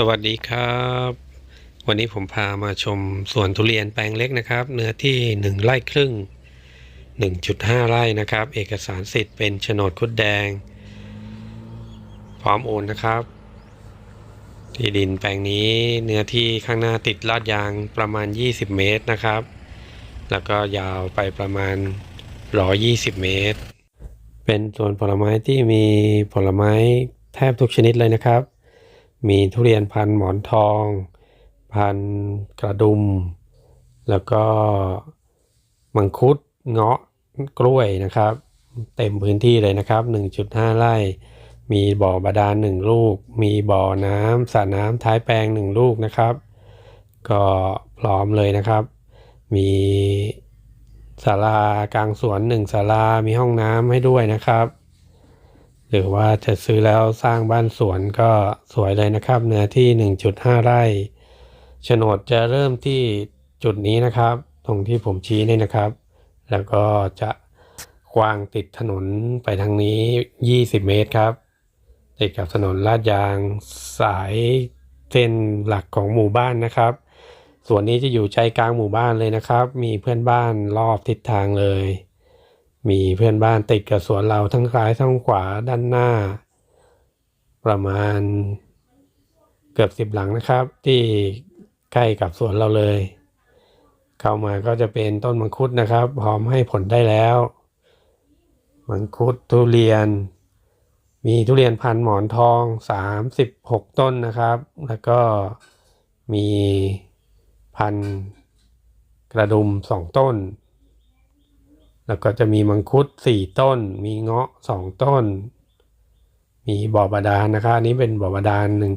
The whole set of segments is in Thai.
สวัสดีครับ วันนี้ผมพามาชมสวนทุเรียนแปลงเล็กนะครับ เนื้อที่ 1 ไร่ครึ่ง 1.5 ไร่นะครับ เอกสารสิทธิ์เป็นโฉนดคุดแดง พร้อมโอนนะครับ ที่ดินแปลงนี้เนื้อที่ข้างหน้าติดลาดยางประมาณ 20 เมตรนะครับ แล้วก็ยาวไปประมาณ 120 เมตร เป็นสวนผลไม้ที่มีผลไม้แทบทุกชนิดเลยนะครับ มีทุเรียนพันหมอนทอง พันกระดุม แล้วก็มังคุดเงาะกล้วยนะครับ เต็มพื้นที่เลยนะครับ 1.5 ไร่ มีบ่อบาดาลหนึ่งลูก มีบ่อน้ำสระน้ำท้ายแปลงหนึ่งลูกนะครับ ก็พร้อมเลยนะครับ มีศาลากลางสวนหนึ่งศาลา มีห้องน้ำให้ด้วยนะครับ หรือว่าจะซื้อแล้วสร้างบ้านสวนก็สวยเลยนะครับ เนื้อที่ 1.5 ไร่โฉนดจะเริ่มที่จุดนี้นะครับ ตรงที่ผมชี้นี่นะครับ แล้วก็จะกว้างติดถนนไปทางนี้ 20 เมตรครับ ติดกับถนนลาดยางสายเส้นหลักของหมู่บ้านนะครับ ส่วนนี้จะอยู่ใจกลางหมู่บ้านเลยนะครับ มีเพื่อนบ้านรอบทิศทางเลย มีเพื่อนบ้านติดกับสวนเราทั้งซ้ายทั้งขวาด้านหน้า ประมาณเกือบสิบหลังนะครับ ที่ใกล้กับสวนเราเลย เข้ามาก็จะเป็นต้นมังคุดนะครับ พร้อมให้ผลได้แล้ว มังคุดทุเรียน มีทุเรียนพันหมอนทอง 36 ต้นนะครับ แล้วก็มีพันกระดุม 2 ต้น แล้วก็จะมีมังคุด4ต้น มีเงาะ2ต้น มีบ่อบาดาลนะครับอันนี้เป็นบ่อบาดาลหนึ่ง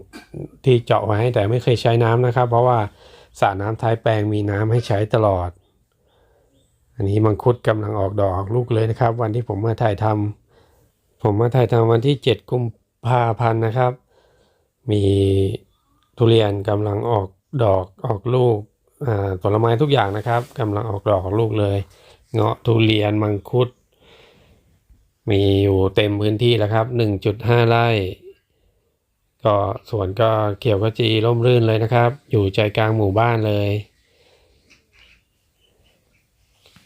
ที่เจาะไว้แต่ไม่เคยใช้น้ำนะครับ เพราะว่าสระน้ำท้ายแปลงมีน้ำให้ใช้ตลอด อันนี้มังคุดกำลังออกดอกออกลูกเลยนะครับ วันที่ผมมาถ่ายทำผมมาถ่ายทำวันที่7กุมภาพันธ์นะครับ มีทุเรียนกำลังออกดอกออกลูกผลไม้ทุกอย่างนะครับกำลังออกดอกออกลูกเลย เงาะทุเรียนมังคุด มีอยู่เต็มพื้นที่แล้วครับ 1.5 ไร่ ก็สวนก็เขียวขจีร่มรื่นเลยนะครับ อยู่ใจกลางหมู่บ้านเลย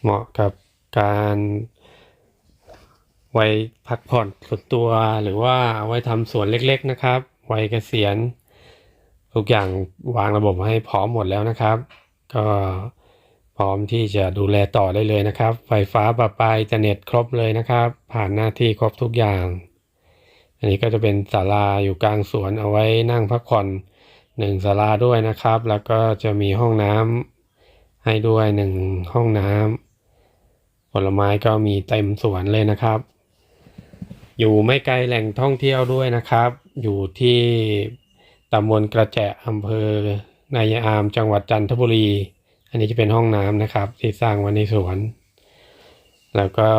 เหมาะกับการไว้พักผ่อนส่วนตัวหรือว่าเอาไว้ทำสวนเล็กๆนะครับ ไว้เกษียณทุกอย่างวางระบบให้พร้อมหมดแล้วนะครับ ก็ พร้อมที่จะดูแลต่อได้เลยนะครับ ไฟฟ้าประปาอินเทอร์เน็ตครบเลยนะครับ ผ่านหน้าที่ครบทุกอย่าง อันนี้ก็จะเป็นศาลาอยู่กลางสวนเอาไว้นั่งพักผ่อนหนึ่งศาลาด้วยนะครับ แล้วก็จะมีห้องน้ำให้ด้วยหนึ่งห้องน้ำผลไม้ก็มีเต็มสวนเลยนะครับ อยู่ไม่ไกลแหล่งท่องเที่ยวด้วยนะครับ อยู่ที่ตำบลกระแจอำเภอนายอามจังหวัดจันทบุรี นนี้จะเป็นห้องน้ำนะครับ ที่สร้างไว้ในสวน แล้วก็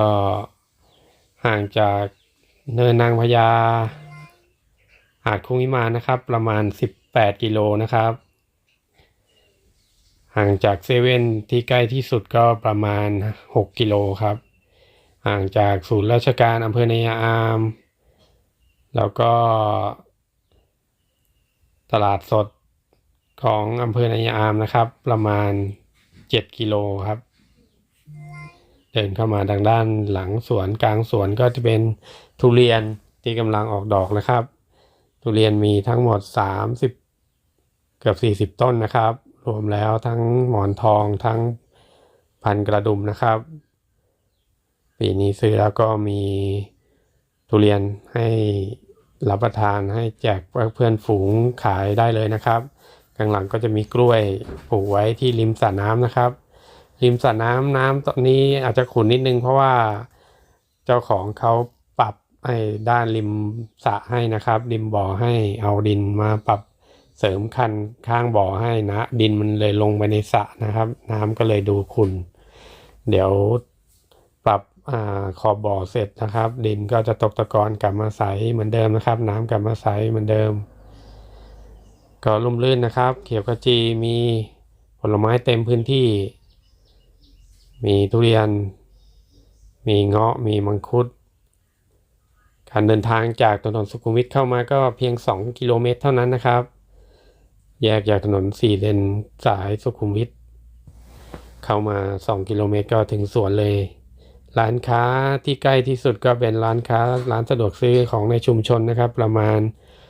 ห่างจากเนินนางพญาหาดคุ้งวิมานนะครับ ประมาณ 18 กิโลนะครับ ห่างจากเซเว่นที่ใกล้ที่สุดก็ประมาณ 6 กิโลครับ ห่างจากศูนย์ราชการอำเภอนายอาม แล้วก็ ตลาดสดของอำเภอนายอามนะครับ ประมาณ 7กิโลครับ เดินเข้ามาทางด้านหลังสวนกลางสวนก็จะเป็นทุเรียนที่กำลังออกดอกนะครับ ทุเรียนมีทั้งหมด30เกือบ40ต้นนะครับ รวมแล้วทั้งหมอนทองทั้งพันกระดุมนะครับปีนี้ซื้อแล้วก็มีทุเรียนให้รับประทานให้แจกเพื่อนฝูงขายได้เลยนะครับ ข้างหลังก็จะมีกล้วยปลูกไว้ที่ริมสระน้ำนะครับ ริมสระน้ำน้ำตอนนี้อาจจะขุ่นนิดนึงเพราะว่าเจ้าของเขาปรับให้ด้านริมสระให้นะครับ ริมบ่อให้เอาดินมาปรับเสริมคันข้างบ่อให้นะ ดินมันเลยลงไปในสระนะครับ น้ำก็เลยดูขุ่นเดี๋ยวปรับอขอบบ่อเสร็จนะครับ ดินก็จะตกตะกอนกลับมาใสเหมือนเดิมนะครับ น้ำกลับมาใสเหมือนเดิม ก็ลุ่มลื่นนะครับ เขียวขจีมีผลไม้เต็มพื้นที่ มีทุเรียน มีเงาะมีมังคุด การเดินทางจากถนนสุขุมวิทเข้ามาก็เพียง 2 กิโลเมตรเท่านั้นนะครับ แยกจากถนนสี่เลนสายสุขุมวิทเข้ามาสองกิโลเมตรก็ถึงสวนเลย ร้านค้าที่ใกล้ที่สุดก็เป็นร้านค้าร้านสะดวกซื้อของในชุมชนนะครับ ประมาณ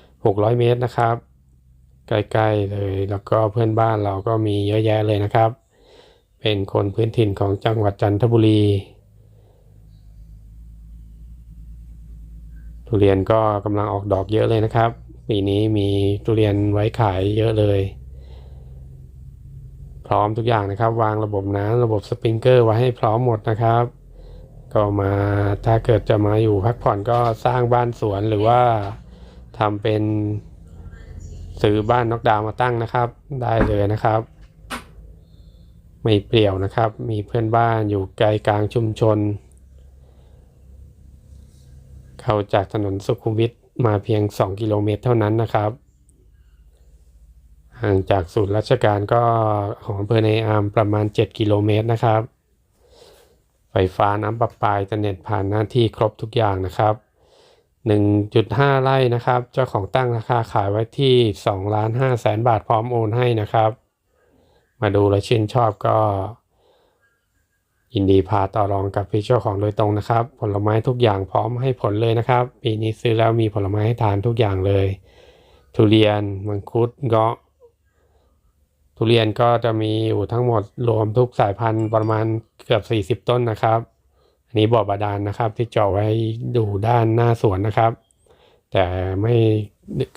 600 เมตรนะครับ ใกล้ๆเลย แล้วก็เพื่อนบ้านเราก็มีเยอะแยะเลยนะครับ เป็นคนพื้นถิ่นของจังหวัดจันทบุรี ทุเรียนก็กำลังออกดอกเยอะเลยนะครับ ปีนี้มีทุเรียนไว้ขายเยอะเลย พร้อมทุกอย่างนะครับ วางระบบน้ำระบบสปริงเกอร์ไว้ให้พร้อมหมดนะครับ ก็มาถ้าเกิดจะมาอยู่พักผ่อนก็สร้างบ้านสวนหรือว่าทำเป็น ซื้อบ้านนอกดาวมาตั้งนะครับ ได้เลยนะครับ ไม่เปลี่ยวนะครับ มีเพื่อนบ้านอยู่ไกลกลางชุมชน เข้าจากถนนสุขุมวิทมาเพียง 2 กิโลเมตรเท่านั้นนะครับห่างจากศูนย์ราชการก็ของอำเภอในอามประมาณ 7 กิโลเมตรนะครับ ไฟฟ้าน้ำประปาอินเทอร์เน็ตผ่านหน้าที่ครบทุกอย่างนะครับ 1.5 ไร่นะครับ เจ้าของตั้งราคาขายไว้ที่2ล้าน5แสนบาทพร้อมโอนให้นะครับ มาดูและชื่นชอบก็ยินดีพาต่อรองกับพี่เจ้าของโดยตรงนะครับ ผลไม้ทุกอย่างพร้อมให้ผลเลยนะครับ ปีนี้ซื้อแล้วมีผลไม้ให้ทานทุกอย่างเลย ทุเรียนมังคุดเงาะทุเรียนก็จะมีอยู่ทั้งหมดรวมทุกสายพันธุ์ประมาณเกือบ 40 ต้นนะครับ นี้บ่อบาดาลนะครับ ที่เจาะไว้ดูด้านหน้าสวนนะครับ แต่ไม่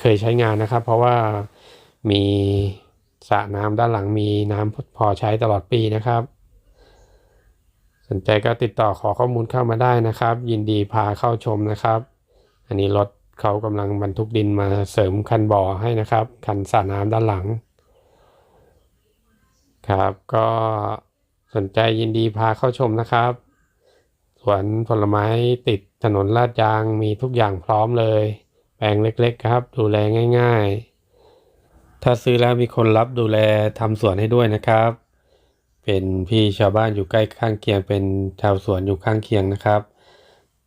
เคยใช้งานนะครับ เพราะว่ามีสระน้ำด้านหลังมีน้ำพอใช้ตลอดปีนะครับ สนใจก็ติดต่อขอข้อมูลเข้ามาได้นะครับ ยินดีพาเข้าชมนะครับ อันนี้รถเขากำลังบรรทุกดินมาเสริมคันบ่อให้นะครับ คันสระน้ำด้านหลัง ครับ ก็สนใจยินดีพาเข้าชมนะครับ สวนผลไม้ติดถนนลาดยางมีทุกอย่างพร้อมเลย แปลงเล็กๆครับ ดูแลง่ายๆ ถ้าซื้อแล้วมีคนรับดูแลทำสวนให้ด้วยนะครับ เป็นพี่ชาวบ้านอยู่ใกล้ข้างเคียง เป็นชาวสวนอยู่ข้างเคียงนะครับ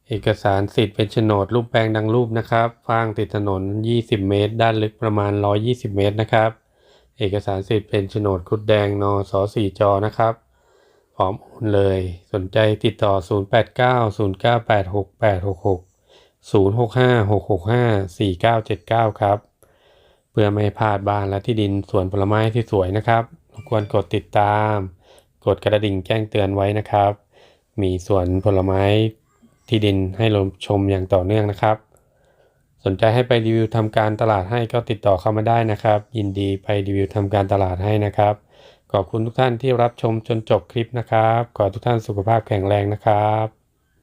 เอกสารสิทธิ์เป็นโฉนดรูปแปลงดังรูปนะครับฟางติดถนน 20 เมตร ด้านลึกประมาณ 120 เมตรนะครับ เอกสารสิทธิ์เป็นโฉนดคุดแดงนอสสี่จอนะครับ พร้อมโอนเลย สนใจติดต่อ 0890986866 0656654979 ครับ เพื่อไม่ให้พลาดบ้านและที่ดินสวนผลไม้ที่สวยนะครับรบกวนกดติดตาม กดกระดิ่งแจ้งเตือนไว้นะครับ มีสวนผลไม้ที่ดินให้เราชมอย่างต่อเนื่องนะครับ สนใจให้ไปรีวิวทำการตลาดให้ก็ติดต่อเข้ามาได้นะครับ ยินดีไปรีวิวทำการตลาดให้นะครับ ขอบคุณทุกท่านที่รับชมจนจบคลิปนะครับ ขอทุกท่านสุขภาพแข็งแรงนะครับ